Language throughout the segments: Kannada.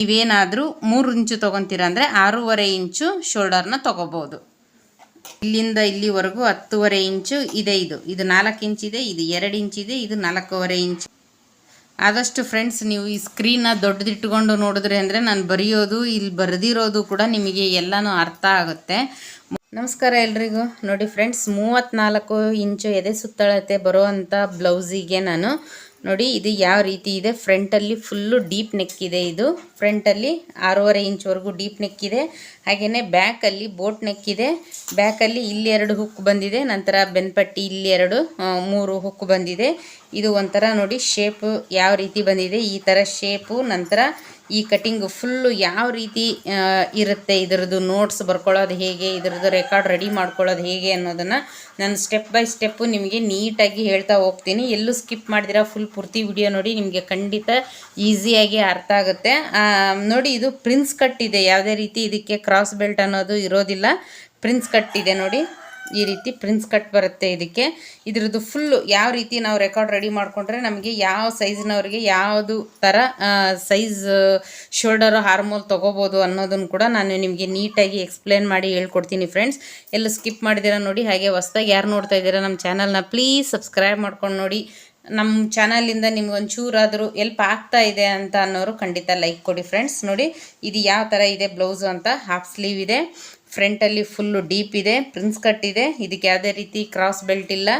ನೀವೇನಾದರೂ ಮೂರು ಇಂಚು ತೊಗೊತೀರ ಅಂದರೆ ಆರೂವರೆ ಇಂಚು ಶೋಲ್ಡರ್ನ ತೊಗೋಬೋದು. ಇಲ್ಲಿಂದ ಇಲ್ಲಿವರೆಗೂ ಹತ್ತುವರೆ ಇಂಚು ಇದೆ ಇದು. ಇದು ನಾಲ್ಕು ಇಂಚಿದೆ ಇದು ಎರಡು ಇಂಚಿದೆ ಇದು ನಾಲ್ಕೂವರೆ ಇಂಚು. ಆದಷ್ಟು ಫ್ರೆಂಡ್ಸ್, ನೀವು ಈ ಸ್ಕ್ರೀನ್ನ ದೊಡ್ಡದಿಟ್ಕೊಂಡು ನೋಡಿದ್ರೆ ಅಂದರೆ ನಾನು ಬರೆಯೋದು, ಇಲ್ಲಿ ಬರೆದಿರೋದು ಕೂಡ ನಿಮಗೆ ಎಲ್ಲನೂ ಅರ್ಥ ಆಗುತ್ತೆ. ನಮಸ್ಕಾರ ಎಲ್ರಿಗೂ. ನೋಡಿ ಫ್ರೆಂಡ್ಸ್, ಮೂವತ್ತ್ನಾಲ್ಕು ಇಂಚು ಎದೆ ಸುತ್ತಳತೆ ಬರುವಂಥ ಬ್ಲೌಸಿಗೆ ನಾನು ನೋಡಿ, ಇದು ಯಾವ ರೀತಿ ಇದೆ? ಫ್ರಂಟಲ್ಲಿ ಫುಲ್ಲು ಡೀಪ್ ನೆಕ್ ಇದೆ ಇದು. ಫ್ರಂಟಲ್ಲಿ ಆರೂವರೆ ಇಂಚ್ವರೆಗೂ ಡೀಪ್ ನೆಕ್ ಇದೆ. ಹಾಗೆಯೇ ಬ್ಯಾಕಲ್ಲಿ ಬೋಟ್ ನೆಕ್ ಇದೆ. ಬ್ಯಾಕಲ್ಲಿ ಇಲ್ಲಿ ಎರಡು ಹುಕ್ ಬಂದಿದೆ. ನಂತರ ಬೆನ್ಪಟ್ಟಿ ಇಲ್ಲಿ ಎರಡು ಮೂರು ಹುಕ್ ಬಂದಿದೆ. ಇದು ಒಂಥರ ನೋಡಿ ಶೇಪು ಯಾವ ರೀತಿ ಬಂದಿದೆ. ಈ ಥರ ಶೇಪು ನಂತರ ಈ ಕಟಿಂಗ್ ಫುಲ್ಲು ಯಾವ ರೀತಿ ಇರುತ್ತೆ, ಇದರದ್ದು ನೋಟ್ಸ್ ಬರ್ಕೊಳ್ಳೋದು ಹೇಗೆ, ಇದರದ್ದು ರೆಕಾರ್ಡ್ ರೆಡಿ ಮಾಡ್ಕೊಳ್ಳೋದು ಹೇಗೆ ಅನ್ನೋದನ್ನು ನಾನು ಸ್ಟೆಪ್ ಬೈ ಸ್ಟೆಪ್ಪು ನಿಮಗೆ ನೀಟಾಗಿ ಹೇಳ್ತಾ ಹೋಗ್ತೀನಿ. ಎಲ್ಲೂ ಸ್ಕಿಪ್ ಮಾಡಿದಿರ ಫುಲ್ ಪೂರ್ತಿ ವಿಡಿಯೋ ನೋಡಿ ನಿಮಗೆ ಖಂಡಿತ ಈಸಿಯಾಗಿ ಅರ್ಥ ಆಗುತ್ತೆ. ನೋಡಿ ಇದು ಪ್ರಿನ್ಸ್ ಕಟ್ ಇದೆ. ಯಾವುದೇ ರೀತಿ ಇದಕ್ಕೆ ಕ್ರಾಸ್ ಬೆಲ್ಟ್ ಅನ್ನೋದು ಇರೋದಿಲ್ಲ. ಪ್ರಿನ್ಸ್ ಕಟ್ ಇದೆ ನೋಡಿ. ಈ ರೀತಿ ಪ್ರಿನ್ಸ್ ಕಟ್ ಬರುತ್ತೆ ಇದಕ್ಕೆ. ಇದ್ರದ್ದು ಫುಲ್ಲು ಯಾವ ರೀತಿ ನಾವು ರೆಕಾರ್ಡ್ ರೆಡಿ ಮಾಡಿಕೊಂಡ್ರೆ ನಮಗೆ ಯಾವ ಸೈಜ್ನವ್ರಿಗೆ ಯಾವುದು ಥರ ಸೈಜ್ ಶೋಲ್ಡರ್ ಹಾರ್ಮೋಲ್ ತೊಗೋಬೋದು ಅನ್ನೋದನ್ನು ಕೂಡ ನಾನು ನಿಮಗೆ ನೀಟಾಗಿ ಎಕ್ಸ್ಪ್ಲೇನ್ ಮಾಡಿ ಹೇಳ್ಕೊಡ್ತೀನಿ ಫ್ರೆಂಡ್ಸ್ ಎಲ್ಲ ಸ್ಕಿಪ್ ಮಾಡಿದ್ದೀರಾ ನೋಡಿ, ಹಾಗೆ ಹೊಸ್ದಾಗಿ ಯಾರು ನೋಡ್ತಾ ಇದ್ದೀರಾ ನಮ್ಮ ಚಾನಲ್ನ ಪ್ಲೀಸ್ ಸಬ್ಸ್ಕ್ರೈಬ್ ಮಾಡ್ಕೊಂಡು ನೋಡಿ. ನಮ್ಮ ಚಾನಲಿಂದ ನಿಮ್ಗೆ ಒಂಚೂರಾದರೂ ಎಲ್ಪ್ ಆಗ್ತಾ ಇದೆ ಅಂತ ಅನ್ನೋರು ಖಂಡಿತ ಲೈಕ್ ಕೊಡಿ ಫ್ರೆಂಡ್ಸ್ ನೋಡಿ, ಇದು ಯಾವ ಥರ ಇದೆ ಬ್ಲೌಸು ಅಂತ ಹಾಫ್ ಸ್ಲೀವ್ ಇದೆ. ಫ್ರಂಟಲ್ಲಿ ಫುಲ್ಲು ಡೀಪ್ ಇದೆ, ಪ್ರಿನ್ಸ್ ಕಟ್ ಇದೆ. ಇದಕ್ಕೆ ಯಾವುದೇ ರೀತಿ ಕ್ರಾಸ್ ಬೆಲ್ಟ್ ಇಲ್ಲ.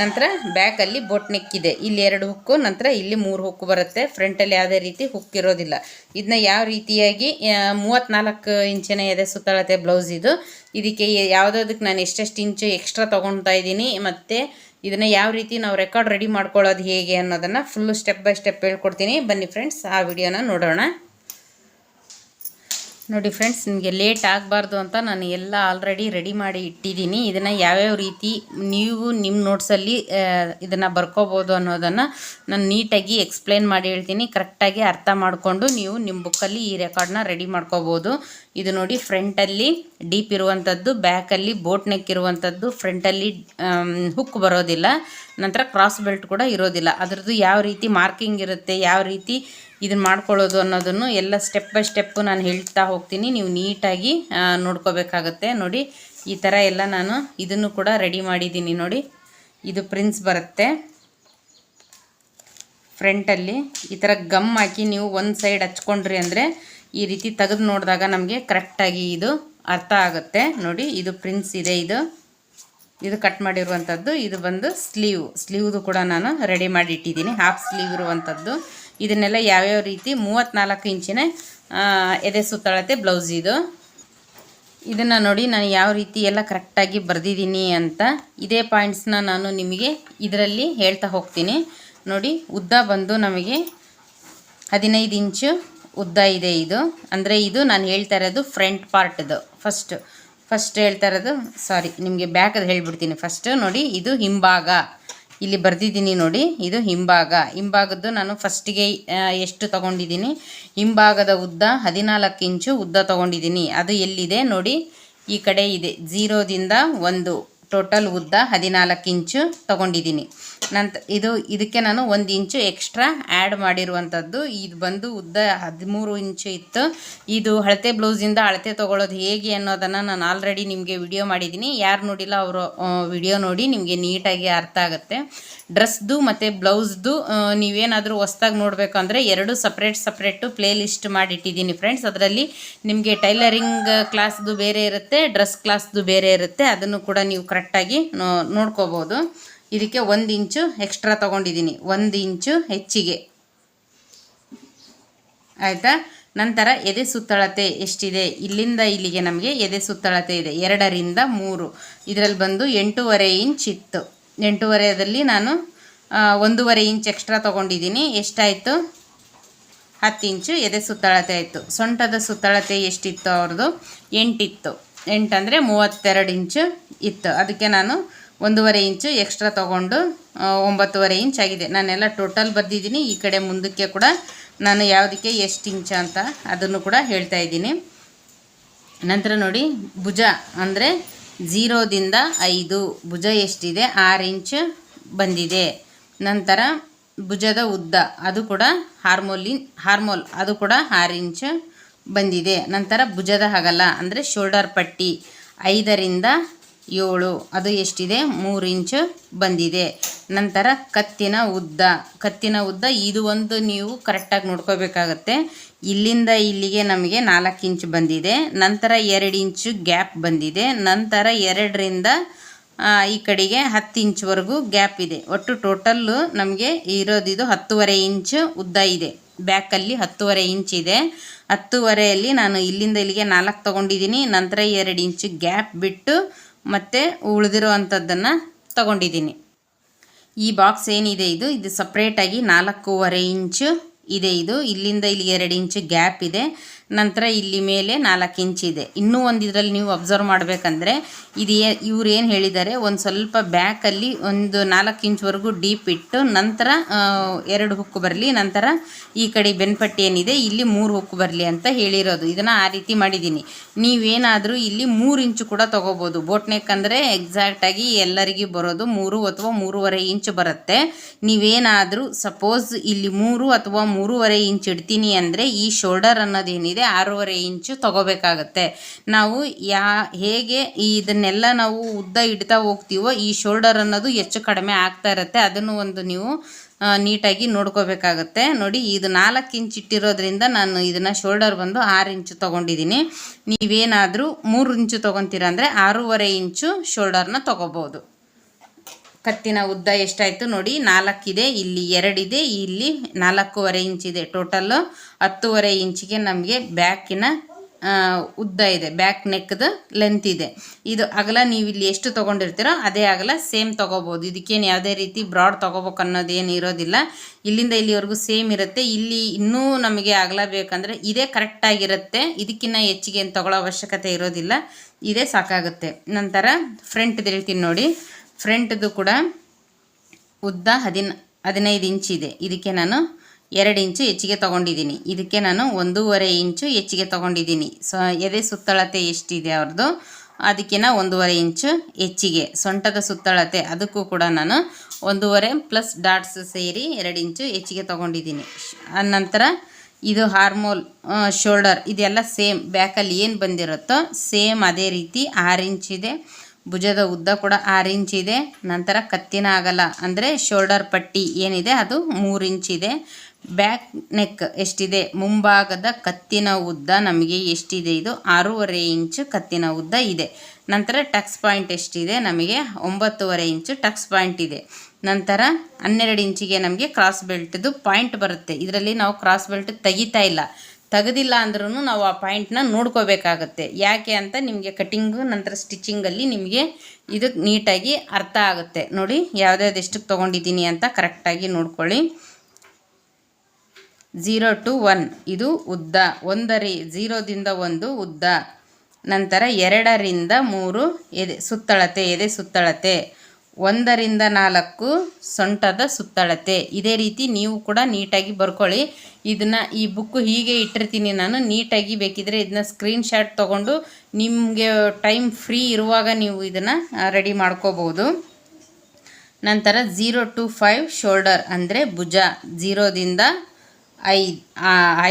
ನಂತರ ಬ್ಯಾಕಲ್ಲಿ ಬೋಟ್ ನೆಕ್ ಇದೆ. ಇಲ್ಲಿ ಎರಡು ಹುಕ್ಕು ನಂತರ ಇಲ್ಲಿ ಮೂರು ಹುಕ್ಕು ಬರುತ್ತೆ. ಫ್ರಂಟಲ್ಲಿ ಯಾವುದೇ ರೀತಿ ಹುಕ್ ಇರೋದಿಲ್ಲ. ಇದನ್ನ ಯಾವ ರೀತಿಯಾಗಿ ಮೂವತ್ತ್ನಾಲ್ಕು ಇಂಚಿನ ಎದೆ ಸುತ್ತಳತೆ ಬ್ಲೌಸ್ ಇದು. ಇದಕ್ಕೆ ಯಾವುದಾದಕ್ಕೆ ನಾನು ಎಷ್ಟೆಷ್ಟು ಇಂಚು ಎಕ್ಸ್ಟ್ರಾ ತೊಗೊಳ್ತಾ ಇದ್ದೀನಿ, ಮತ್ತು ಇದನ್ನು ಯಾವ ರೀತಿ ನಾವು ರೆಕಾರ್ಡ್ ರೆಡಿ ಮಾಡ್ಕೊಳ್ಳೋದು ಹೇಗೆ ಅನ್ನೋದನ್ನು ಫುಲ್ಲು ಸ್ಟೆಪ್ ಬೈ ಸ್ಟೆಪ್ ಹೇಳ್ಕೊಡ್ತೀನಿ. ಬನ್ನಿ ಫ್ರೆಂಡ್ಸ್ ಆ ವಿಡಿಯೋನ ನೋಡೋಣ. ನೋಡಿ ಫ್ರೆಂಡ್ಸ್ ನಿಮಗೆ ಲೇಟ್ ಆಗಬಾರ್ದು ಅಂತ ನಾನು ಎಲ್ಲ ಆಲ್ರೆಡಿ ರೆಡಿ ಮಾಡಿ ಇಟ್ಟಿದ್ದೀನಿ. ಇದನ್ನು ಯಾವ್ಯಾವ ರೀತಿ ನೀವು ನಿಮ್ಮ ನೋಟ್ಸಲ್ಲಿ ಇದನ್ನು ಬರ್ಕೋಬೋದು ಅನ್ನೋದನ್ನು ನಾನು ನೀಟಾಗಿ ಎಕ್ಸ್ಪ್ಲೇನ್ ಮಾಡಿ ಹೇಳ್ತೀನಿ. ಕರೆಕ್ಟಾಗಿ ಅರ್ಥ ಮಾಡಿಕೊಂಡು ನೀವು ನಿಮ್ಮ ಬುಕ್ಕಲ್ಲಿ ಈ ರೆಕಾರ್ಡ್ನ ರೆಡಿ ಮಾಡ್ಕೋಬೋದು. ಇದು ನೋಡಿ ಫ್ರಂಟಲ್ಲಿ ಡೀಪ್ ಇರುವಂಥದ್ದು ಬ್ಯಾಕಲ್ಲಿ ಬೋಟ್ ನೆಕ್ ಇರುವಂಥದ್ದು ಫ್ರಂಟಲ್ಲಿ ಹುಕ್ ಬರೋದಿಲ್ಲ. ನಂತರ ಕ್ರಾಸ್ ಬೆಲ್ಟ್ ಕೂಡ ಇರೋದಿಲ್ಲ. ಅದರದ್ದು ಯಾವ ರೀತಿ ಮಾರ್ಕಿಂಗ್ ಇರುತ್ತೆ, ಯಾವ ರೀತಿ ಇದನ್ನ ಮಾಡ್ಕೊಳ್ಳೋದು ಅನ್ನೋದನ್ನು ಎಲ್ಲ ಸ್ಟೆಪ್ ಬೈ ಸ್ಟೆಪ್ಪು ನಾನು ಹೇಳ್ತಾ ಹೋಗ್ತೀನಿ. ನೀವು ನೀಟಾಗಿ ನೋಡ್ಕೋಬೇಕಾಗತ್ತೆ. ನೋಡಿ, ಈ ಥರ ಎಲ್ಲ ನಾನು ಇದನ್ನು ಕೂಡ ರೆಡಿ ಮಾಡಿದ್ದೀನಿ ನೋಡಿ. ಇದು ಪ್ರಿನ್ಸ್ ಬರುತ್ತೆ. ಫ್ರಂಟಲ್ಲಿ ಈ ಥರ ಗಮ್ ಹಾಕಿ ನೀವು ಒಂದು ಸೈಡ್ ಹಚ್ಕೊಂಡ್ರಿ ಅಂದರೆ ಈ ರೀತಿ ತೆಗೆದು ನೋಡಿದಾಗ ನಮಗೆ ಕರೆಕ್ಟಾಗಿ ಇದು ಅರ್ಥ ಆಗುತ್ತೆ. ನೋಡಿ, ಇದು ಪ್ರಿನ್ಸ್ ಇದೆ ಇದು. ಇದು ಕಟ್ ಮಾಡಿರುವಂಥದ್ದು ಇದು ಬಂದು ಸ್ಲೀವ್ ಸ್ಲೀವ್ದು ಕೂಡ ನಾನು ರೆಡಿ ಮಾಡಿ ಇಟ್ಟಿದ್ದೀನಿ ಹಾಫ್ ಸ್ಲೀವ್ ಇರುವಂಥದ್ದು ಇದನ್ನೆಲ್ಲ ಯಾವ್ಯಾವ ರೀತಿ ಮೂವತ್ತ್ನಾಲ್ಕು ಇಂಚಿನ ಎದೆ ಸುತ್ತಳತೆ ಬ್ಲೌಸ್ ಇದು. ಇದನ್ನು ನೋಡಿ ನಾನು ಯಾವ ರೀತಿ ಎಲ್ಲ ಕರೆಕ್ಟಾಗಿ ಬರೆದಿದ್ದೀನಿ ಅಂತ ಇದೇ ಪಾಯಿಂಟ್ಸ್ನ ನಾನು ನಿಮಗೆ ಇದರಲ್ಲಿ ಹೇಳ್ತಾ ಹೋಗ್ತೀನಿ. ನೋಡಿ, ಉದ್ದ ಬಂದು ನಮಗೆ ಹದಿನೈದು ಇಂಚು ಉದ್ದ ಇದೆ ಇದು. ಅಂದರೆ ಇದು ನಾನು ಹೇಳ್ತಾ ಇರೋದು ಫ್ರಂಟ್ ಪಾರ್ಟ್ದು ಫಸ್ಟ್ ಫಸ್ಟ್ ಹೇಳ್ತಾ ಇರೋದು ಸಾರಿ ನಿಮಗೆ ಬ್ಯಾಕದು ಹೇಳ್ಬಿಡ್ತೀನಿ. ಫಸ್ಟ್ ನೋಡಿ, ಇದು ಹಿಂಭಾಗ. ಇಲ್ಲಿ ಬರೆದಿದ್ದೀನಿ ನೋಡಿ, ಇದು ಹಿಂಭಾಗ. ಹಿಂಭಾಗದ್ದು ನಾನು ಫಸ್ಟಿಗೆ ಎಷ್ಟು ತಗೊಂಡಿದ್ದೀನಿ? ಹಿಂಭಾಗದ ಉದ್ದ ಹದಿನಾಲ್ಕು ಇಂಚು ಉದ್ದ ತಗೊಂಡಿದ್ದೀನಿ. ಅದು ಎಲ್ಲಿದೆ ನೋಡಿ, ಈ ಕಡೆ ಇದೆ. ಝೀರೋದಿಂದ ಒಂದು ಟೋಟಲ್ ಉದ್ದ ಹದಿನಾಲ್ಕು ಇಂಚು ತಗೊಂಡಿದ್ದೀನಿ. ನಂತರ ಇದು ಇದಕ್ಕೆ ನಾನು ಒಂದು ಇಂಚು ಎಕ್ಸ್ಟ್ರಾ ಆ್ಯಡ್ ಮಾಡಿರುವಂಥದ್ದು ಇದು ಬಂದು ಉದ್ದ ಹದಿಮೂರು ಇಂಚು ಇತ್ತು. ಇದು ಅಳತೆ ಬ್ಲೌಸಿಂದ ಅಳತೆ ತೊಗೊಳ್ಳೋದು ಹೇಗೆ ಅನ್ನೋದನ್ನು ನಾನು ಆಲ್ರೆಡಿ ನಿಮಗೆ ವಿಡಿಯೋ ಮಾಡಿದ್ದೀನಿ ಯಾರು ನೋಡಿಲ್ಲ ಅವರು ವಿಡಿಯೋ ನೋಡಿ ನಿಮಗೆ ನೀಟಾಗಿ ಅರ್ಥ ಆಗುತ್ತೆ. ಡ್ರೆಸ್ದು ಮತ್ತು ಬ್ಲೌಸ್ದು ನೀವೇನಾದರೂ ಹೊಸ್ದಾಗಿ ನೋಡಬೇಕು ಅಂದರೆ ಎರಡು ಸಪ್ರೇಟ್ ಸಪ್ರೇಟು ಪ್ಲೇ ಲಿಸ್ಟ್ ಮಾಡಿಟ್ಟಿದ್ದೀನಿ ಫ್ರೆಂಡ್ಸ್ ಅದರಲ್ಲಿ ನಿಮಗೆ ಟೈಲರಿಂಗ್ ಕ್ಲಾಸ್ದು ಬೇರೆ ಇರುತ್ತೆ ಡ್ರೆಸ್ ಕ್ಲಾಸ್ದು ಬೇರೆ ಇರುತ್ತೆ. ಅದನ್ನು ಕೂಡ ನೀವು ಕರೆಕ್ಟಾಗಿ ನೋಡ್ಕೋಬೋದು. ಇದಕ್ಕೆ ಒಂದು ಇಂಚು ಎಕ್ಸ್ಟ್ರಾ ತೊಗೊಂಡಿದ್ದೀನಿ ಒಂದು ಇಂಚು ಹೆಚ್ಚಿಗೆ. ಆಯಿತಾ? ನಂತರ ಎದೆ ಸುತ್ತಳತೆ ಎಷ್ಟಿದೆ? ಇಲ್ಲಿಂದ ಇಲ್ಲಿಗೆ ನಮಗೆ ಎದೆ ಸುತ್ತಳತೆ ಇದೆ. ಎರಡರಿಂದ ಮೂರು. ಇದರಲ್ಲಿ ಬಂದು ಎಂಟೂವರೆ ಇಂಚ್ ಇತ್ತು. ಎಂಟೂವರೆದಲ್ಲಿ ನಾನು ಒಂದೂವರೆ ಇಂಚ್ ಎಕ್ಸ್ಟ್ರಾ ತೊಗೊಂಡಿದ್ದೀನಿ ಎಷ್ಟಾಯಿತು? ಹತ್ತು ಇಂಚು ಎದೆ ಸುತ್ತಳತೆ ಆಯಿತು. ಸೊಂಟದ ಸುತ್ತಳತೆ ಎಷ್ಟಿತ್ತು ಅವ್ರದ್ದು? ಎಂಟಿತ್ತು. ಎಂಟಂದರೆ ಮೂವತ್ತೆರಡು ಇಂಚು ಇತ್ತು. ಅದಕ್ಕೆ ನಾನು ಒಂದೂವರೆ ಇಂಚು ಎಕ್ಸ್ಟ್ರಾ ತೊಗೊಂಡು ಒಂಬತ್ತುವರೆ ಇಂಚ್ ಆಗಿದೆ. ನಾನೆಲ್ಲ ಟೋಟಲ್ ಬರೆದಿದ್ದೀನಿ. ಈ ಕಡೆ ಮುಂದಕ್ಕೆ ಕೂಡ ನಾನು ಯಾವುದಕ್ಕೆ ಎಷ್ಟು ಇಂಚ ಅಂತ ಅದನ್ನು ಕೂಡ ಹೇಳ್ತಾ ಇದ್ದೀನಿ. ನಂತರ ನೋಡಿ, ಭುಜ ಅಂದರೆ ಝೀರೋದಿಂದ ಐದು. ಭುಜ ಎಷ್ಟಿದೆ? ಆರು ಇಂಚ್ ಬಂದಿದೆ. ನಂತರ ಭುಜದ ಉದ್ದ, ಅದು ಕೂಡ ಹಾರ್ಮೋಲಿನ್, ಹಾರ್ಮೋಲ್, ಅದು ಕೂಡ ಆರು ಇಂಚ್ ಬಂದಿದೆ. ನಂತರ ಭುಜದ ಹಗಲ ಅಂದರೆ ಶೋಲ್ಡರ್ ಪಟ್ಟಿ, ಐದರಿಂದ ಏಳು. ಅದು ಎಷ್ಟಿದೆ? ಮೂರು ಇಂಚು ಬಂದಿದೆ. ನಂತರ ಕತ್ತಿನ ಉದ್ದ. ಕತ್ತಿನ ಉದ್ದ, ಇದು ಒಂದು ನೀವು ಕರೆಕ್ಟಾಗಿ ನೋಡ್ಕೋಬೇಕಾಗತ್ತೆ. ಇಲ್ಲಿಂದ ಇಲ್ಲಿಗೆ ನಮಗೆ ನಾಲ್ಕು ಇಂಚ್ ಬಂದಿದೆ. ನಂತರ ಎರಡು ಇಂಚು ಗ್ಯಾಪ್ ಬಂದಿದೆ. ನಂತರ ಎರಡರಿಂದ ಈ ಕಡೆಗೆ ಹತ್ತು ಇಂಚ್ವರೆಗೂ ಗ್ಯಾಪ್ ಇದೆ. ಒಟ್ಟು ಟೋಟಲ್ಲು ನಮಗೆ ಇರೋದಿದು ಹತ್ತುವರೆ ಇಂಚು ಉದ್ದ ಇದೆ. ಬ್ಯಾಕಲ್ಲಿ ಹತ್ತುವರೆ ಇಂಚ್ ಇದೆ. ಹತ್ತುವರೆಯಲ್ಲಿ ನಾನು ಇಲ್ಲಿಂದ ಇಲ್ಲಿಗೆ ನಾಲ್ಕು ತೊಗೊಂಡಿದ್ದೀನಿ. ನಂತರ ಎರಡು ಇಂಚು ಗ್ಯಾಪ್ ಬಿಟ್ಟು ಮತ್ತು ಉಳಿದಿರುವಂಥದ್ದನ್ನು ತಗೊಂಡಿದ್ದೀನಿ. ಈ ಬಾಕ್ಸ್ ಏನಿದೆ ಇದು? ಇದು ಸಪ್ರೇಟಾಗಿ ನಾಲ್ಕೂವರೆ ಇಂಚು ಇದೆ ಇದು. ಇಲ್ಲಿಂದ ಇಲ್ಲಿ ಎರಡು ಇಂಚು ಗ್ಯಾಪ್ ಇದೆ. ನಂತರ ಇಲ್ಲಿ ಮೇಲೆ ನಾಲ್ಕು ಇಂಚಿದೆ ಇನ್ನೂ ಒಂದು ಇದರಲ್ಲಿ ನೀವು ಅಬ್ಸರ್ವ್ ಮಾಡಬೇಕಂದ್ರೆ ಇದು ಏ ಇವ್ರು ಏನು ಹೇಳಿದ್ದಾರೆ? ಒಂದು ಸ್ವಲ್ಪ ಬ್ಯಾಕಲ್ಲಿ ಒಂದು ನಾಲ್ಕು ಇಂಚ್ವರೆಗೂ ಡೀಪ್ ಇಟ್ಟು ನಂತರ ಎರಡು ಹುಕ್ಕು ಬರಲಿ, ನಂತರ ಈ ಕಡೆ ಬೆನ್ಪಟ್ಟಿ ಏನಿದೆ, ಇಲ್ಲಿ ಮೂರು ಹುಕ್ಕು ಬರಲಿ ಅಂತ ಹೇಳಿರೋದು. ಇದನ್ನು ಆ ರೀತಿ ಮಾಡಿದ್ದೀನಿ. ನೀವೇನಾದರೂ ಇಲ್ಲಿ ಮೂರು ಇಂಚು ಕೂಡ ತೊಗೋಬೋದು. ಬೋಟ್ ನೆಕ್ ಅಂದರೆ ಎಕ್ಸಾಕ್ಟಾಗಿ ಎಲ್ಲರಿಗೂ ಬರೋದು. ಮೂರು ಅಥವಾ ಮೂರುವರೆ ಇಂಚು ಬರುತ್ತೆ. ನೀವೇನಾದರೂ ಸಪೋಸ್ ಇಲ್ಲಿ ಮೂರು ಅಥವಾ ಮೂರುವರೆ ಇಂಚ್ ಇಡ್ತೀನಿ ಅಂದರೆ ಈ ಶೋಲ್ಡರ್ ಅನ್ನೋದೇನಿದೆ ಆರೂವರೆ ಇಂಚು ತಗೋಬೇಕಾಗತ್ತೆ. ನಾವು ಯಾ, ಹೇಗೆ ಇದನ್ನೆಲ್ಲ ನಾವು ಉದ್ದ ಇಡ್ತಾ ಹೋಗ್ತೀವೋ ಈ ಶೋಲ್ಡರ್ ಅನ್ನೋದು ಹೆಚ್ಚು ಕಡಿಮೆ ಆಗ್ತಾ ಇರುತ್ತೆ. ಅದನ್ನು ಒಂದು ನೀವು ನೀಟಾಗಿ ನೋಡ್ಕೋಬೇಕಾಗತ್ತೆ. ನೋಡಿ, ಇದು ನಾಲ್ಕು ಇಂಚ್ ಇಟ್ಟಿರೋದ್ರಿಂದ ನಾನು ಇದನ್ನು ಶೋಲ್ಡರ್ ಬಂದು ಆರು ಇಂಚು ತೊಗೊಂಡಿದ್ದೀನಿ. ನೀವೇನಾದರೂ ಮೂರು ಇಂಚು ತೊಗೊತೀರ ಅಂದರೆ ಆರೂವರೆ ಇಂಚು ಶೋಲ್ಡರ್ನ ತೊಗೋಬೋದು. ಕತ್ತಿನ ಉದ್ದ ಎಷ್ಟಾಯಿತು ನೋಡಿ, ನಾಲ್ಕಿದೆ, ಇಲ್ಲಿ ಎರಡಿದೆ, ಇಲ್ಲಿ ನಾಲ್ಕೂವರೆ ಇಂಚಿದೆ ಟೋಟಲ್ಲು ಹತ್ತೂವರೆ ಇಂಚಿಗೆ ನಮಗೆ ಬ್ಯಾಕಿನ ಉದ್ದ ಇದೆ, ಬ್ಯಾಕ್ ನೆಕ್ದು ಲೆಂತ್ ಇದೆ. ಇದು ಅಗಲ ನೀವು ಇಲ್ಲಿ ಎಷ್ಟು ತೊಗೊಂಡಿರ್ತೀರೋ ಅದೇ ಅಗಲ ಸೇಮ್ ತೊಗೋಬೋದು. ಇದಕ್ಕೇನು ಯಾವುದೇ ರೀತಿ ಬ್ರಾಡ್ ತೊಗೋಬೇಕು ಅನ್ನೋದೇನು ಇರೋದಿಲ್ಲ. ಇಲ್ಲಿಂದ ಇಲ್ಲಿವರೆಗೂ ಸೇಮ್ ಇರುತ್ತೆ. ಇಲ್ಲಿ ಇನ್ನೂ ನಮಗೆ ಅಗಲ ಬೇಕಂದರೆ ಇದೇ ಕರೆಕ್ಟಾಗಿರುತ್ತೆ ಇದಕ್ಕಿಂತ ಹೆಚ್ಚಿಗೆ ಏನು ತೊಗೊಳ್ಳೋ ಅವಶ್ಯಕತೆ ಇರೋದಿಲ್ಲ. ಇದೇ ಸಾಕಾಗುತ್ತೆ. ನಂತರ ಫ್ರಂಟ್ ಹೇಳ್ತೀನಿ ನೋಡಿ. ಫ್ರಂಟ್ದು ಕೂಡ ಉದ್ದ ಹದಿನ ಹದಿನೈದು ಇಂಚ್ ಇದೆ. ಇದಕ್ಕೆ ನಾನು ಎರಡು ಇಂಚು ಹೆಚ್ಚಿಗೆ ತೊಗೊಂಡಿದ್ದೀನಿ. ಇದಕ್ಕೆ ನಾನು ಒಂದೂವರೆ ಇಂಚು ಹೆಚ್ಚಿಗೆ ತೊಗೊಂಡಿದ್ದೀನಿ. ಸೊ, ಎದೆ ಸುತ್ತಳತೆ ಎಷ್ಟಿದೆ ಅವ್ರದ್ದು ಅದಕ್ಕಿಂತ ಒಂದೂವರೆ ಇಂಚು ಹೆಚ್ಚಿಗೆ. ಸೊಂಟದ ಸುತ್ತಳತೆ, ಅದಕ್ಕೂ ಕೂಡ ನಾನು ಒಂದೂವರೆ ಪ್ಲಸ್ ಡಾಟ್ಸ್ ಸೇರಿ ಎರಡು ಇಂಚು ಹೆಚ್ಚಿಗೆ ತೊಗೊಂಡಿದ್ದೀನಿ. ನಂತರ ಇದು ಹಾರ್ಮೋಲ್ ಶೋಲ್ಡರ್ ಇದೆಲ್ಲ ಸೇಮ್ ಬ್ಯಾಕಲ್ಲಿ ಏನು ಬಂದಿರುತ್ತೋ, ಸೇಮ್ ಅದೇ ರೀತಿ ಆರು ಇಂಚಿದೆ ಭುಜದ ಉದ್ದ ಕೂಡ ಆರು ಇಂಚ್ ಇದೆ. ನಂತರ ಕತ್ತಿನ ಅಗಲ ಅಂದರೆ ಶೋಲ್ಡರ್ ಪಟ್ಟಿ ಏನಿದೆ ಅದು ಮೂರು ಇಂಚ್ ಇದೆ. ಬ್ಯಾಕ್ ನೆಕ್ ಎಷ್ಟಿದೆ? ಮುಂಭಾಗದ ಕತ್ತಿನ ಉದ್ದ ನಮಗೆ ಎಷ್ಟಿದೆ? ಇದು ಆರೂವರೆ ಇಂಚು ಕತ್ತಿನ ಉದ್ದ ಇದೆ. ನಂತರ ಟಕ್ಸ್ ಪಾಯಿಂಟ್ ಎಷ್ಟಿದೆ? ನಮಗೆ ಒಂಬತ್ತುವರೆ ಇಂಚು ಟಕ್ಸ್ ಪಾಯಿಂಟ್ ಇದೆ. ನಂತರ ಹನ್ನೆರಡು ಇಂಚಿಗೆ ನಮಗೆ ಕ್ರಾಸ್ ಬೆಲ್ಟ್ದು ಪಾಯಿಂಟ್ ಬರುತ್ತೆ. ಇದರಲ್ಲಿ ನಾವು ಕ್ರಾಸ್ ಬೆಲ್ಟ್ ತೆಗಿತಾ ಇಲ್ಲ. ತೆಗೆದಿಲ್ಲ ಅಂದ್ರೂ ನಾವು ಆ ಪಾಯಿಂಟ್ನ ನೋಡ್ಕೋಬೇಕಾಗತ್ತೆ. ಯಾಕೆ ಅಂತ ನಿಮಗೆ ಕಟ್ಟಿಂಗು ನಂತರ ಸ್ಟಿಚಿಂಗಲ್ಲಿ ನಿಮಗೆ ಇದು ನೀಟಾಗಿ ಅರ್ಥ ಆಗುತ್ತೆ. ನೋಡಿ, ಯಾವ್ದ್ಯಾವ್ದು ಎಷ್ಟಕ್ಕೆ ತೊಗೊಂಡಿದ್ದೀನಿ ಅಂತ ಕರೆಕ್ಟಾಗಿ ನೋಡ್ಕೊಳ್ಳಿ. ಝೀರೋ ಟು ಒನ್ ಇದು ಉದ್ದ. ಒಂದರಿ ಝೀರೋದಿಂದ ಒಂದು ಉದ್ದ. ನಂತರ ಎರಡರಿಂದ ಮೂರು ಎದೆ ಸುತ್ತಳತೆ ಎದೆ ಸುತ್ತಳತೆ. ಒಂದರಿಂದ ನಾಲ್ಕು ಸೊಂಟದ ಸುತ್ತಳತೆ. ಇದೇ ರೀತಿ ನೀವು ಕೂಡ ನೀಟಾಗಿ ಬರ್ಕೊಳ್ಳಿ. ಇದನ್ನು ಈ ಬುಕ್ಕು ಹೀಗೆ ಇಟ್ಟಿರ್ತೀನಿ ನಾನು. ನೀಟಾಗಿ ಬೇಕಿದ್ರೆ ಇದನ್ನ ಸ್ಕ್ರೀನ್ ಶಾಟ್ ತೊಗೊಂಡು ನಿಮಗೆ ಟೈಮ್ ಫ್ರೀ ಇರುವಾಗ ನೀವು ಇದನ್ನು ರೆಡಿ ಮಾಡ್ಕೋಬೋದು ನಂತರ ಝೀರೋ ಟು ಫೈವ್ ಶೋಲ್ಡರ್ ಅಂದರೆ ಭುಜ. ಝೀರೋದಿಂದ ಐದು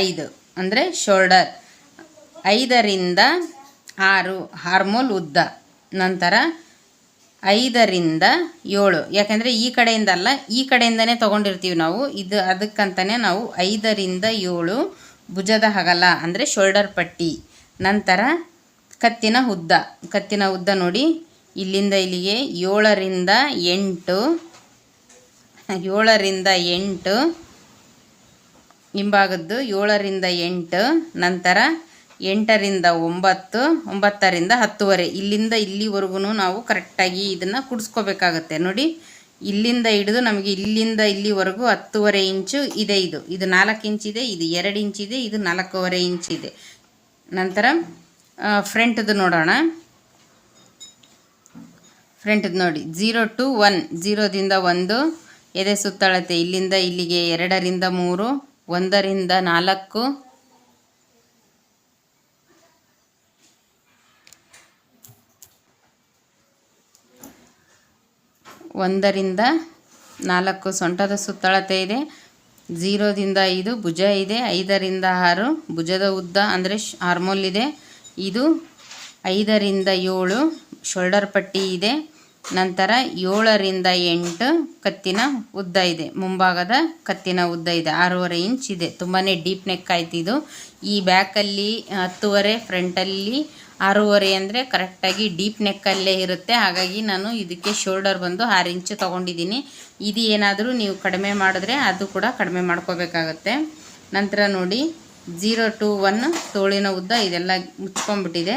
ಐದು ಅಂದರೆ ಶೋಲ್ಡರ್. ಐದರಿಂದ ಆರು ಹಾರ್ಮೋಲ್ ಉದ್ದ. ನಂತರ ಐದರಿಂದ ಏಳು. ಯಾಕೆಂದರೆ ಈ ಕಡೆಯಿಂದ ಅಲ್ಲ, ಈ ಕಡೆಯಿಂದನೇ ತೊಗೊಂಡಿರ್ತೀವಿ ನಾವು. ಇದು ಅದಕ್ಕಂತಲೇ ನಾವು ಐದರಿಂದ ಏಳು ಭುಜದ ಹಗಲ, ಅಂದರೆ ಶೋಲ್ಡರ್ ಪಟ್ಟಿ. ನಂತರ ಕತ್ತಿನ ಉದ್ದ. ಕತ್ತಿನ ಉದ್ದ ನೋಡಿ, ಇಲ್ಲಿಂದ ಇಲ್ಲಿಗೆ ಏಳರಿಂದ ಎಂಟು ಏಳರಿಂದ ಎಂಟು, ಹಿಂಭಾಗದ್ದು ಏಳರಿಂದ ಎಂಟು, ನಂತರ ಎಂಟರಿಂದ ಒಂಬತ್ತು, ಒಂಬತ್ತರಿಂದ ಹತ್ತುವರೆ. ಇಲ್ಲಿಂದ ಇಲ್ಲಿವರೆಗೂ ನಾವು ಕರೆಕ್ಟಾಗಿ ಇದನ್ನು ಕುಡಿಸ್ಕೋಬೇಕಾಗತ್ತೆ. ನೋಡಿ, ಇಲ್ಲಿಂದ ಹಿಡಿದು ನಮಗೆ ಇಲ್ಲಿಂದ ಇಲ್ಲಿವರೆಗೂ ಹತ್ತುವರೆ ಇಂಚು ಇದೆ ಇದು. ಇದು ನಾಲ್ಕು ಇಂಚಿದೆ ಇದು ಎರಡು ಇಂಚಿದೆ ಇದು ನಾಲ್ಕೂವರೆ ಇಂಚಿದೆ ನಂತರ ಫ್ರಂಟ್ದು ನೋಡೋಣ. ಫ್ರಂಟ್ದು ನೋಡಿ, ಜೀರೋ ಟು ಒನ್, ಜೀರೋದಿಂದ ಒಂದು, ಎದೆ ಸುತ್ತಳತೆ ಇಲ್ಲಿಂದ ಇಲ್ಲಿಗೆ ಎರಡರಿಂದ ಮೂರು, ಒಂದರಿಂದ ನಾಲ್ಕು ಒಂದರಿಂದ ನಾಲ್ಕು ಸೊಂಟದ ಸುತ್ತಳತೆ ಇದೆ. ಝೀರೋದಿಂದ ಐದು ಭುಜ ಇದೆ. ಐದರಿಂದ ಆರು ಭುಜದ ಉದ್ದ ಅಂದರೆ ಹಾರ್ಮೋಲ್ ಇದೆ. ಇದು ಐದರಿಂದ ಏಳು ಶೋಲ್ಡರ್ ಪಟ್ಟಿ ಇದೆ. ನಂತರ ಏಳರಿಂದ ಎಂಟು ಕತ್ತಿನ ಉದ್ದ ಇದೆ. ಮುಂಭಾಗದ ಕತ್ತಿನ ಉದ್ದ ಇದೆ. ಆರೂವರೆ ಇಂಚ್ ಇದೆ. ತುಂಬಾ ಡೀಪ್ ನೆಕ್ ಆಯ್ತು ಇದು. ಈ ಬ್ಯಾಕಲ್ಲಿ ಹತ್ತುವರೆ, ಫ್ರಂಟಲ್ಲಿ ಆರೂವರೆ ಅಂದರೆ ಕರೆಕ್ಟಾಗಿ ಡೀಪ್ ನೆಕ್ಕಲ್ಲೇ ಇರುತ್ತೆ. ಹಾಗಾಗಿ ನಾನು ಇದಕ್ಕೆ ಶೋಲ್ಡರ್ ಬಂದು ಆರು ಇಂಚು ತೊಗೊಂಡಿದ್ದೀನಿ. ಇದು ಏನಾದರೂ ನೀವು ಕಡಿಮೆ ಮಾಡಿದ್ರೆ ಅದು ಕೂಡ ಕಡಿಮೆ ಮಾಡ್ಕೋಬೇಕಾಗತ್ತೆ. ನಂತರ ನೋಡಿ ಜೀರೋ ಟು ಒನ್ ತೋಳಿನ ಉದ್ದ ಇದೆಲ್ಲ ಮುಚ್ಕೊಂಡ್ಬಿಟ್ಟಿದೆ.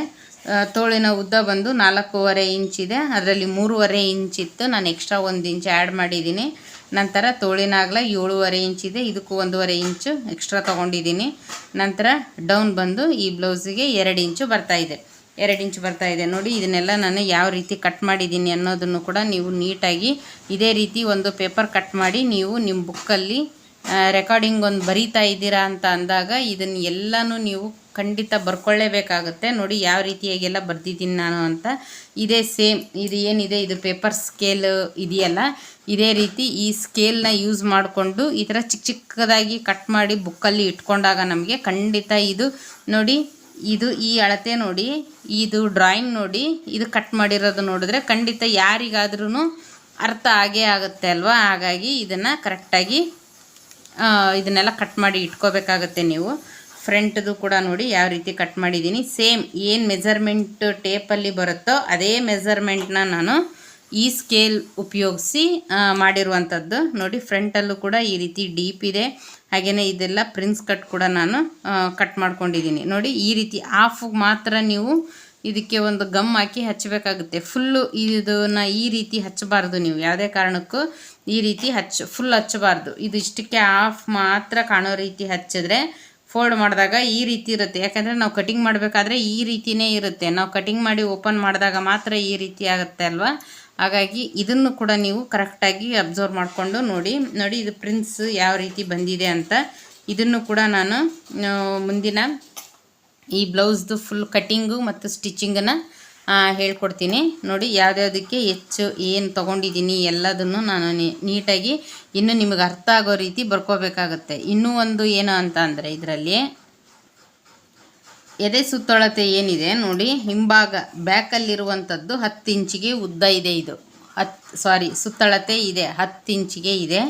ತೋಳಿನ ಉದ್ದ ಬಂದು ನಾಲ್ಕೂವರೆ ಇಂಚಿದೆ ಅದರಲ್ಲಿ ಮೂರುವರೆ ಇಂಚಿತ್ತು ನಾನು ಎಕ್ಸ್ಟ್ರಾ ಒಂದು ಇಂಚ್ ಆ್ಯಡ್ ಮಾಡಿದ್ದೀನಿ. ನಂತರ ತೋಳಿನ ಅಗಲ ಏಳುವರೆ ಇಂಚ್ ಇದೆ. ಇದಕ್ಕೂ ಒಂದೂವರೆ ಇಂಚು ಎಕ್ಸ್ಟ್ರಾ ತೊಗೊಂಡಿದ್ದೀನಿ. ನಂತರ ಡೌನ್ ಬಂದು ಈ ಬ್ಲೌಸಿಗೆ ಎರಡು ಇಂಚು ಬರ್ತಾಯಿದೆ ಎರಡು ಇಂಚ್ ಬರ್ತಾ ಇದೆ. ನೋಡಿ, ಇದನ್ನೆಲ್ಲ ನಾನು ಯಾವ ರೀತಿ ಕಟ್ ಮಾಡಿದ್ದೀನಿ ಅನ್ನೋದನ್ನು ಕೂಡ ನೀವು ನೀಟಾಗಿ ಇದೇ ರೀತಿ ಒಂದು ಪೇಪರ್ ಕಟ್ ಮಾಡಿ ನೀವು ನಿಮ್ಮ ಬುಕ್ಕಲ್ಲಿ ರೆಕಾರ್ಡಿಂಗ್ ಒಂದು ಬರೀತಾ ಇದ್ದೀರಾ ಅಂತ ಅಂದಾಗ ಇದನ್ನು ಎಲ್ಲನೂ ನೀವು ಖಂಡಿತ ಬರ್ಕೊಳ್ಳೇಬೇಕಾಗುತ್ತೆ. ನೋಡಿ, ಯಾವ ರೀತಿಯಾಗೆಲ್ಲ ಬರ್ದಿದ್ದೀನಿ ನಾನು ಅಂತ. ಇದೇ ಸೇಮ್, ಇದು ಏನಿದೆ? ಇದು ಪೇಪರ್ ಸ್ಕೇಲ್ ಇದೆಯಲ್ಲ? ಇದೇ ರೀತಿ ಈ ಸ್ಕೇಲ್ನ ಯೂಸ್ ಮಾಡಿಕೊಂಡು ಈ ಥರ ಚಿಕ್ಕ ಚಿಕ್ಕದಾಗಿ ಕಟ್ ಮಾಡಿ ಬುಕ್ಕಲ್ಲಿ ಇಟ್ಕೊಂಡಾಗ ನಮಗೆ ಖಂಡಿತ ಇದು ನೋಡಿ ಇದು ಈ ಅಳತೆ ನೋಡಿ, ಇದು ಡ್ರಾಯಿಂಗ್ ನೋಡಿ, ಇದು ಕಟ್ ಮಾಡಿರೋದು ನೋಡಿದ್ರೆ ಖಂಡಿತ ಯಾರಿಗಾದ್ರೂ ಅರ್ಥ ಆಗೇ ಆಗುತ್ತೆ ಅಲ್ವಾ? ಹಾಗಾಗಿ ಇದನ್ನು ಕರೆಕ್ಟಾಗಿ ಇದನ್ನೆಲ್ಲ ಕಟ್ ಮಾಡಿ ಇಟ್ಕೋಬೇಕಾಗತ್ತೆ ನೀವು. ಫ್ರಂಟ್ದು ಕೂಡ ನೋಡಿ ಯಾವ ರೀತಿ ಕಟ್ ಮಾಡಿದ್ದೀನಿ. ಸೇಮ್ ಏನು ಮೆಜರ್ಮೆಂಟ್ ಟೇಪಲ್ಲಿ ಬರುತ್ತೋ, ಅದೇ ಮೆಜರ್ಮೆಂಟ್ನ ನಾನು ಈ ಸ್ಕೇಲ್ ಉಪಯೋಗಿಸಿ ಮಾಡಿರುವಂಥದ್ದು. ನೋಡಿ ಫ್ರಂಟಲ್ಲೂ ಕೂಡ ಈ ರೀತಿ ಡೀಪ್ ಇದೆ. ಹಾಗೆಯೇ ಇದೆಲ್ಲ ಪ್ರಿನ್ಸ್ ಕಟ್ ಕೂಡ ನಾನು ಕಟ್ ಮಾಡ್ಕೊಂಡಿದ್ದೀನಿ. ನೋಡಿ, ಈ ರೀತಿ ಆಫ್ ಮಾತ್ರ ನೀವು ಇದಕ್ಕೆ ಒಂದು ಗಮ್ ಹಾಕಿ ಹಚ್ಚಬೇಕಾಗುತ್ತೆ. ಫುಲ್ಲು ಇದನ್ನು ಈ ರೀತಿ ಹಚ್ಚಬಾರ್ದು ನೀವು. ಯಾವುದೇ ಕಾರಣಕ್ಕೂ ಈ ರೀತಿ ಹಚ್ಚ ಫುಲ್ ಹಚ್ಚಬಾರ್ದು. ಇದು ಇಷ್ಟಕ್ಕೆ ಆಫ್ ಮಾತ್ರ ಕಾಣೋ ರೀತಿ ಹಚ್ಚಿದ್ರೆ ಫೋಲ್ಡ್ ಮಾಡಿದಾಗ ಈ ರೀತಿ ಇರುತ್ತೆ. ಯಾಕಂದರೆ ನಾವು ಕಟಿಂಗ್ ಮಾಡಬೇಕಾದ್ರೆ ಈ ರೀತಿಯೇ ಇರುತ್ತೆ. ನಾವು ಕಟಿಂಗ್ ಮಾಡಿ ಓಪನ್ ಮಾಡಿದಾಗ ಮಾತ್ರ ಈ ರೀತಿ ಆಗುತ್ತೆ ಅಲ್ವಾ? ಹಾಗಾಗಿ ಇದನ್ನು ಕೂಡ ನೀವು ಕರೆಕ್ಟಾಗಿ ಅಬ್ಸರ್ವ್ ಮಾಡಿಕೊಂಡು ನೋಡಿ. ನೋಡಿ ಇದು ಪ್ರಿನ್ಸ್ ಯಾವ ರೀತಿ ಬಂದಿದೆ ಅಂತ. ಇದನ್ನು ಕೂಡ ನಾನು ಮುಂದಿನ ಈ ಬ್ಲೌಸ್ದು ಫುಲ್ ಕಟ್ಟಿಂಗು ಮತ್ತು ಸ್ಟಿಚಿಂಗನ್ನು ಹೇಳ್ಕೊಡ್ತೀನಿ. ನೋಡಿ ಯಾವುದ್ಯಾವುದಕ್ಕೆ ಹೆಚ್ಚು ಏನು ತೊಗೊಂಡಿದ್ದೀನಿ ಎಲ್ಲದನ್ನು ನಾನು ನೀಟಾಗಿ ಇನ್ನು ನಿಮಗೆ ಅರ್ಥ ಆಗೋ ರೀತಿ ಬರ್ಕೋಬೇಕಾಗತ್ತೆ. ಇನ್ನೂ ಒಂದು ಏನು ಅಂತ ಅಂದರೆ ಇದರಲ್ಲಿ ಎದೆ ಸುತ್ತಳತೆ ಏನಿದೆ ನೋಡಿ, ಹಿಂಭಾಗ ಬ್ಯಾಕಲ್ಲಿರುವಂಥದ್ದು ಹತ್ತು ಇಂಚಿಗೆ ಉದ್ದ ಇದೆ ಇದು. ಹತ್ತು ಸಾರಿ ಸುತ್ತಳತೆ ಇದೆ, ಹತ್ತು ಇಂಚಿಗೆ ಇದೆ.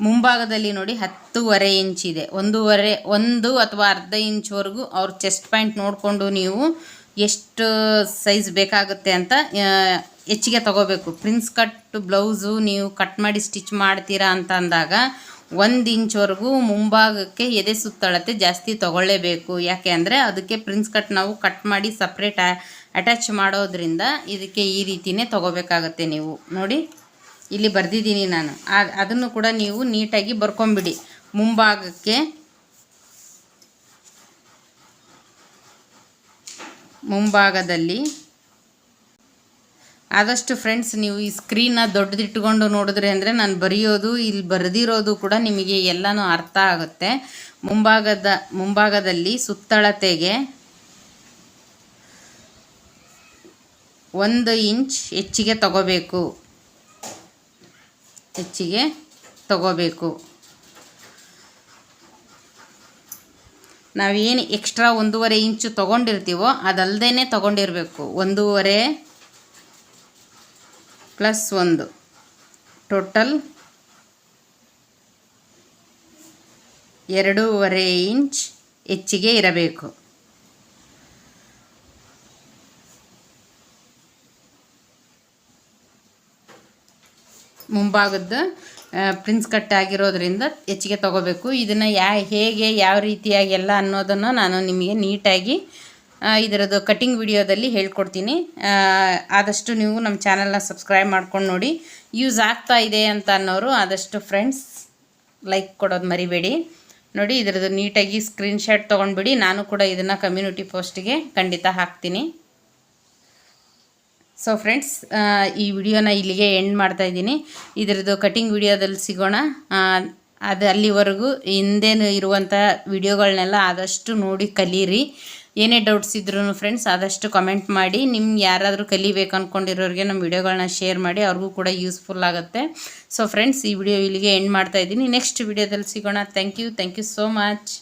ಮುಂಭಾಗದಲ್ಲಿ ನೋಡಿ ಹತ್ತೂವರೆ ಇಂಚ್ ಇದೆ. ಒಂದೂವರೆ, ಒಂದು ಅಥವಾ ಅರ್ಧ ಇಂಚ್ವರೆಗೂ ಅವ್ರ ಚೆಸ್ಟ್ ಪಾಯಿಂಟ್ ನೋಡಿಕೊಂಡು ನೀವು ಎಷ್ಟು ಸೈಜ್ ಬೇಕಾಗುತ್ತೆ ಅಂತ ಹೆಚ್ಚಿಗೆ ತಗೋಬೇಕು. ಪ್ರಿನ್ಸ್ ಕಟ್ ಬ್ಲೌಸು ನೀವು ಕಟ್ ಮಾಡಿ ಸ್ಟಿಚ್ ಮಾಡ್ತೀರಾ ಅಂತ ಅಂದಾಗ ಒಂದು ಇಂಚ್ವರೆಗೂ ಮುಂಭಾಗಕ್ಕೆ ಎದೆ ಸುತ್ತಳತೆ ಜಾಸ್ತಿ ತೊಗೊಳ್ಳೇಬೇಕು. ಯಾಕೆ ಅಂದರೆ ಅದಕ್ಕೆ ಪ್ರಿನ್ಸ್ ಕಟ್ ನಾವು ಕಟ್ ಮಾಡಿ ಸಪ್ರೇಟ್ ಅಟ್ಯಾಚ್ ಮಾಡೋದ್ರಿಂದ ಇದಕ್ಕೆ ಈ ರೀತಿಯೇ ತೊಗೋಬೇಕಾಗತ್ತೆ ನೀವು. ನೋಡಿ, ಇಲ್ಲಿ ಬರೆದಿದ್ದೀನಿ ನಾನು. ಅದನ್ನು ಕೂಡ ನೀವು ನೀಟಾಗಿ ಬರ್ಕೊಂಬಿಡಿ. ಮುಂಭಾಗಕ್ಕೆ ಮುಂಭಾಗದಲ್ಲಿ ಆದಷ್ಟು ಫ್ರೆಂಡ್ಸ್ ನೀವು ಈ ಸ್ಕ್ರೀನ್ನ ದೊಡ್ಡದಿಟ್ಕೊಂಡು ನೋಡಿದ್ರೆ ಅಂದರೆ ನಾನು ಬರೆಯೋದು, ಇಲ್ಲಿ ಬರೆದಿರೋದು ಕೂಡ ನಿಮಗೆ ಎಲ್ಲನೂ ಅರ್ಥ ಆಗುತ್ತೆ. ಮುಂಭಾಗದ, ಮುಂಭಾಗದಲ್ಲಿ ಸುತ್ತಳತೆಗೆ ಒಂದು ಇಂಚ್ ಹೆಚ್ಚಿಗೆ ತಗೋಬೇಕು. ಹೆಚ್ಚಿಗೆ ತಗೋಬೇಕು. ನಾವೇನು ಎಕ್ಸ್ಟ್ರಾ ಒಂದೂವರೆ ಇಂಚು ತೊಗೊಂಡಿರ್ತೀವೋ ಅದಲ್ಲದೇ ತೊಗೊಂಡಿರಬೇಕು. ಒಂದೂವರೆ ಪ್ಲಸ್ ಒಂದು. ಟೋಟಲ್ ಎರಡೂವರೆ ಇಂಚ್ ಹೆಚ್ಚಿಗೆ ಇರಬೇಕು. ಮುಂಭಾಗದ ಪ್ರಿನ್ಸ್ ಕಟ್ ಆಗಿರೋದ್ರಿಂದ ಹೆಚ್ಚಿಗೆ ತಗೋಬೇಕು. ಇದನ್ನು ಯಾ, ಹೇಗೆ, ಯಾವ ರೀತಿಯಾಗಿ ಎಲ್ಲ ಅನ್ನೋದನ್ನು ನಾನು ನಿಮಗೆ ನೀಟಾಗಿ ಇದರದ್ದು ಕಟ್ಟಿಂಗ್ ವಿಡಿಯೋದಲ್ಲಿ ಹೇಳ್ಕೊಡ್ತೀನಿ. ಆದಷ್ಟು ನೀವು ನಮ್ಮ ಚಾನಲ್ನ ಸಬ್ಸ್ಕ್ರೈಬ್ ಮಾಡ್ಕೊಂಡು ನೋಡಿ. ಯೂಸ್ ಆಗ್ತಾ ಇದೆ ಅಂತ ಅನ್ನೋರು ಆದಷ್ಟು ಫ್ರೆಂಡ್ಸ್ ಲೈಕ್ ಕೊಡೋದು ಮರಿಬೇಡಿ. ನೋಡಿ, ಇದರದ್ದು ನೀಟಾಗಿ ಸ್ಕ್ರೀನ್ಶಾಟ್ ತೊಗೊಂಡ್ಬಿಡಿ. ನಾನು ಕೂಡ ಇದನ್ನು ಕಮ್ಯುನಿಟಿ ಪೋಸ್ಟ್ಗೆ ಖಂಡಿತ ಹಾಕ್ತೀನಿ. ಸೊ ಫ್ರೆಂಡ್ಸ್ ಈ ವಿಡಿಯೋನ ಇಲ್ಲಿಗೆ ಎಂಡ್ ಮಾಡ್ತಾ ಇದ್ದೀನಿ. ಇದರದ್ದು ಕಟಿಂಗ್ ವಿಡಿಯೋದಲ್ಲಿ ಸಿಗೋಣ. ಅದು ಅಲ್ಲಿವರೆಗೂ ಹಿಂದೇನು ಇರುವಂಥ ವಿಡಿಯೋಗಳನ್ನೆಲ್ಲ ಆದಷ್ಟು ನೋಡಿ ಕಲೀರಿ. ಏನೇ ಡೌಟ್ಸ್ ಇದ್ರೂ ಫ್ರೆಂಡ್ಸ್ ಆದಷ್ಟು ಕಮೆಂಟ್ ಮಾಡಿ. ನಿಮ್ಗೆ ಯಾರಾದರೂ ಕಲಿಬೇಕು ಅಂದ್ಕೊಂಡಿರೋರಿಗೆ ನಮ್ಮ ವಿಡಿಯೋಗಳನ್ನ ಶೇರ್ ಮಾಡಿ, ಅವ್ರಿಗೂ ಕೂಡ ಯೂಸ್ಫುಲ್ ಆಗುತ್ತೆ. ಸೊ ಫ್ರೆಂಡ್ಸ್ ಈ ವಿಡಿಯೋ ಇಲ್ಲಿಗೆ ಎಂಡ್ ಮಾಡ್ತಾ ಇದ್ದೀನಿ. ನೆಕ್ಸ್ಟ್ ವಿಡಿಯೋದಲ್ಲಿ ಸಿಗೋಣ. Thank you thank you so much